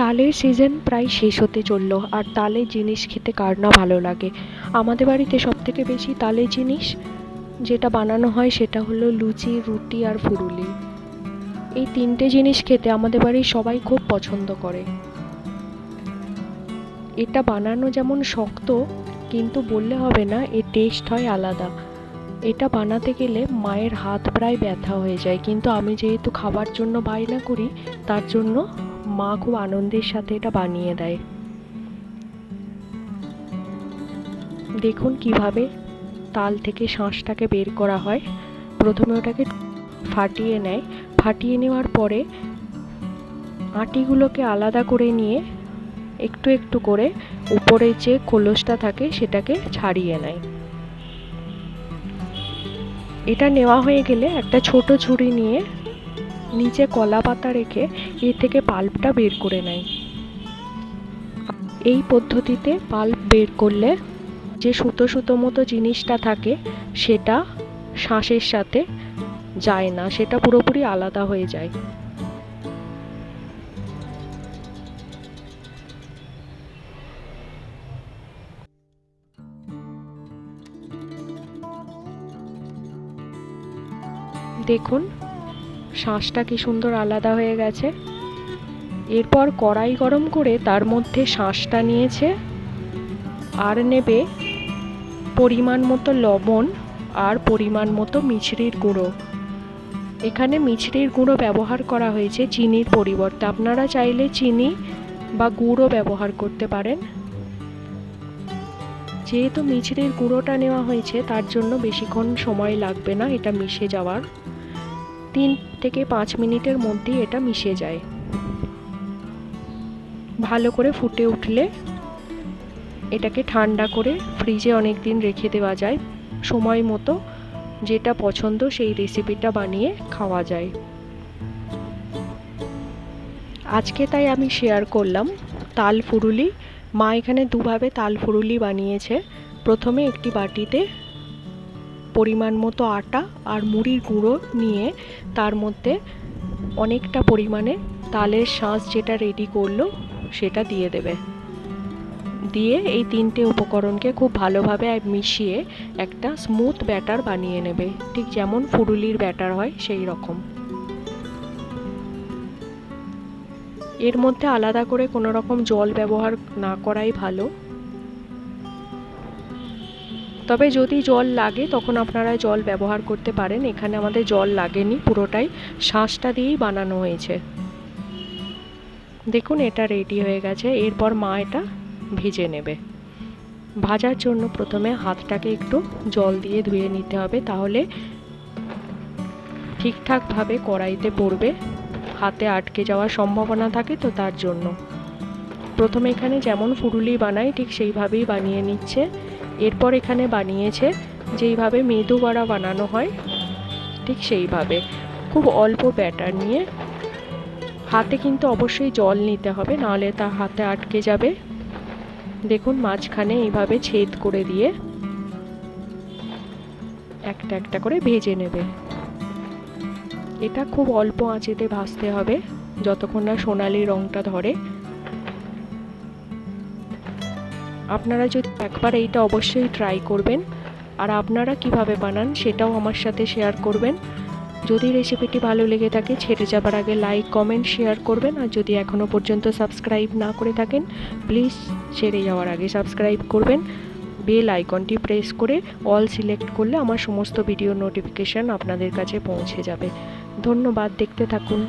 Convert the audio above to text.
তালের সিজন প্রায় শেষ হতে চলল, আর তালের জিনিস খেতে কার না ভালো লাগে। আমাদের বাড়িতে সব থেকে বেশি তালের জিনিস যেটা বানানো হয় সেটা হলো লুচি, রুটি আর ফুরুলি। এই তিনটে জিনিস খেতে আমাদের বাড়ির সবাই খুব পছন্দ করে। এটা বানানো যেমন শক্ত, কিন্তু বললে হবে না, এর টেস্ট হয় আলাদা। এটা বানাতে গেলে মায়ের হাত প্রায় ব্যথা হয়ে যায়, কিন্তু আমি যেহেতু খাবার জন্য বায়না করি, তার জন্য মা খুব আনন্দের সাথে এটা বানিয়ে দেয়। দেখুন কীভাবে তাল থেকে শাঁসটাকে বের করা হয়। প্রথমে ওটাকে ফাটিয়ে নেয়। ফাটিয়ে নেওয়ার পরে আটিগুলোকে আলাদা করে নিয়ে একটু একটু করে উপরে যে খোলসটা থাকে সেটাকে ছাড়িয়ে নেয়। এটা নেওয়া হয়ে গেলে একটা ছোট ছুরি নিয়ে নিচে কলা পাতা রেখে এর থেকে পাল্পটা বের করে নেয়। এই পদ্ধতিতে পাল্প বের করলে যে সুতো সুতো মতো জিনিসটা থাকে, সেটা শ্বাসের সাথে যায় না, সেটা পুরোপুরি আলাদা হয়ে যায়। দেখুন শাঁসটা কি সুন্দর আলাদা হয়ে গেছে? এরপর কড়াই গরম করে তার মধ্যে শাঁসটা নিয়েছে আর নেবে পরিমাণ মতো লবণ আর পরিমাণ মতো মিছরির গুঁড়ো। এখানে মিছরির গুঁড়ো ব্যবহার করা হয়েছে চিনির পরিবর্তে। আপনারা চাইলে চিনি বা গুঁড়ো ব্যবহার করতে পারেন। যেহেতু মিছরির গুঁড়োটা নেওয়া হয়েছে, তার জন্য বেশিক্ষণ সময় লাগবে না, এটা মিশে যাওয়ার। তিন থেকে পাঁচ মিনিটের মধ্যেই এটা মিশে যায়। ভালো করে ফুটে উঠলে এটাকে ঠান্ডা করে ফ্রিজে অনেক দিন রেখে দেওয়া যায়। সময় মতো যেটা পছন্দ সেই রেসিপিটা বানিয়ে খাওয়া যায়। আজকে তাই আমি শেয়ার করলাম তাল ফুরুলি। মা এখানে দুভাবে তাল ফুরুলি বানিয়েছে। প্রথমে একটি বাটিতে পরিমাণ মতো আটা আর মুড়ির গুঁড়ো নিয়ে তার মধ্যে অনেকটা পরিমাণে তালের শাঁস যেটা রেডি করল সেটা দিয়ে দেবে। দিয়ে এই তিনটে উপকরণকে খুব ভালোভাবে মিশিয়ে একটা স্মুথ ব্যাটার বানিয়ে নেবে। ঠিক যেমন ফুরুলির ব্যাটার হয় সেই রকম। এর মধ্যে আলাদা করে কোনো রকম জল ব্যবহার না করাই ভালো। তবে যদি জল লাগে, তখন আপনারা জল ব্যবহার করতে পারেন। এখানে আমাদের জল লাগেনি, পুরোটাই শাঁসটা দিয়েই বানানো হয়েছে। দেখুন, এটা রেডি হয়ে গেছে। এরপর মা এটা ভেজে নেবে। ভাজার জন্য প্রথমে হাতটাকে একটু জল দিয়ে ধুয়ে নিতে হবে, তাহলে ঠিকঠাকভাবে কড়াইতে পড়বে। হাতে আটকে যাওয়ার সম্ভাবনা থাকে তো তার জন্য। প্রথমে এখানে যেমন ফুরুলি বানাই ঠিক সেইভাবেই বানিয়ে নিচ্ছে। এরপর এখানে বানিয়েছে, যেইভাবে মেদু বড়া বানানো হয়, ঠিক সেইভাবে। খুব অল্প ব্যাটার নিয়ে। হাতে কিন্তু অবশ্যই জল নিতে হবে, নাহলে তা হাতে আটকে যাবে। দেখুন মাঝখানে এইভাবে ছেদ করে দিয়ে একটা একটা করে ভেজে নেবে। এটা খুব অল্প আঁচেতে ভাজতে হবে, যতক্ষণ না সোনালি রঙটা ধরে। আপনারা যদি একবার এইটা অবশ্যই ট্রাই করবেন, আর আপনারা কীভাবে বানান সেটাও আমার সাথে শেয়ার করবেন। যদি রেসিপিটি ভালো লেগে থাকে, ছেড়ে যাবার আগে লাইক কমেন্ট শেয়ার করবেন, আর যদি এখনও পর্যন্ত সাবস্ক্রাইব না করে থাকেন প্লিজ ছেড়ে যাওয়ার আগে সাবস্ক্রাইব করবেন। বেল আইকনটি প্রেস করে অল সিলেক্ট করলে আমার সমস্ত ভিডিও নোটিফিকেশান আপনাদের কাছে পৌঁছে যাবে। ধন্যবাদ, দেখতে থাকুন।